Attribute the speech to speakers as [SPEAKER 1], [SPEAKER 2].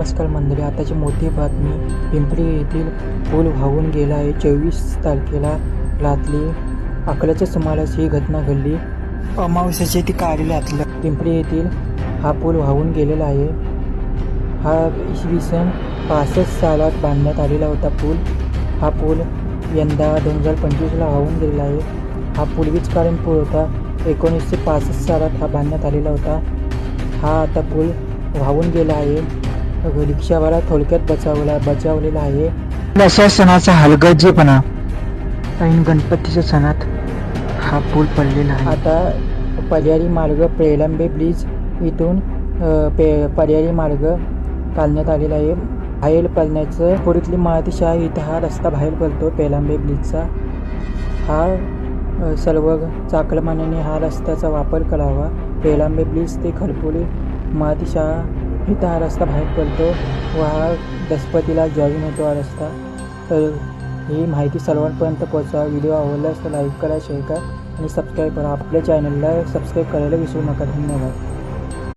[SPEAKER 1] नमस्कार मंडळी आताची मोठी बातमी पिंपरी येथील पूल वाहून गेला आहे चोवीस तारखेला रात्री अकराच्या सुमारास ही घटना घडली. अमावस्याचे ती कार्यालयातलं पिंपरी येथील हा पूल वाहून गेलेला आहे. हा इसवी सन पासष्ट सालात बांधण्यात आलेला होता पूल. हा पूल यंदा दोन हजार पंचवीसला वाहून गेलेला आहे. हा पूर्वीचकालीन पूल होता एकोणीसशे पासष्ट सालात हा बांधण्यात आलेला होता. हा आता पूल वाहून गेला आहे. रिक्षावाला थोडक्यात बचावला बचावलेला आहे. अशा सणाचा हलगर्जीपणा ऐन गणपतीच्या सणात हा पूल पडलेला आहे. आता पर्यायी मार्ग पेलंबे ब्रिज इथून पे पर्यायी मार्ग काढण्यात आलेला आहे. बाहेर पडण्याचं पुरीतली मराठीशाही इथं हा रस्ता बाहेर पडतो. पेलांबे ब्रिजचा हा सर्व चाकरमान्याने हा रस्त्याचा वापर करावा. पेलांबे ब्रिज ते खरपुली मराठी शाळा इथं हा रस्ता बाहेर पडतो. व हा दसपतीला जॉईन होतो हा रस्ता. तर ही माहिती सर्वांपर्यंत पोहोचवा. व्हिडिओ आवडल्यास तर लाईक करा शेअर करा आणि सबस्क्राईब करा. आपल्या चॅनलला सबस्क्राईब करायला विसरू नका. धन्यवाद.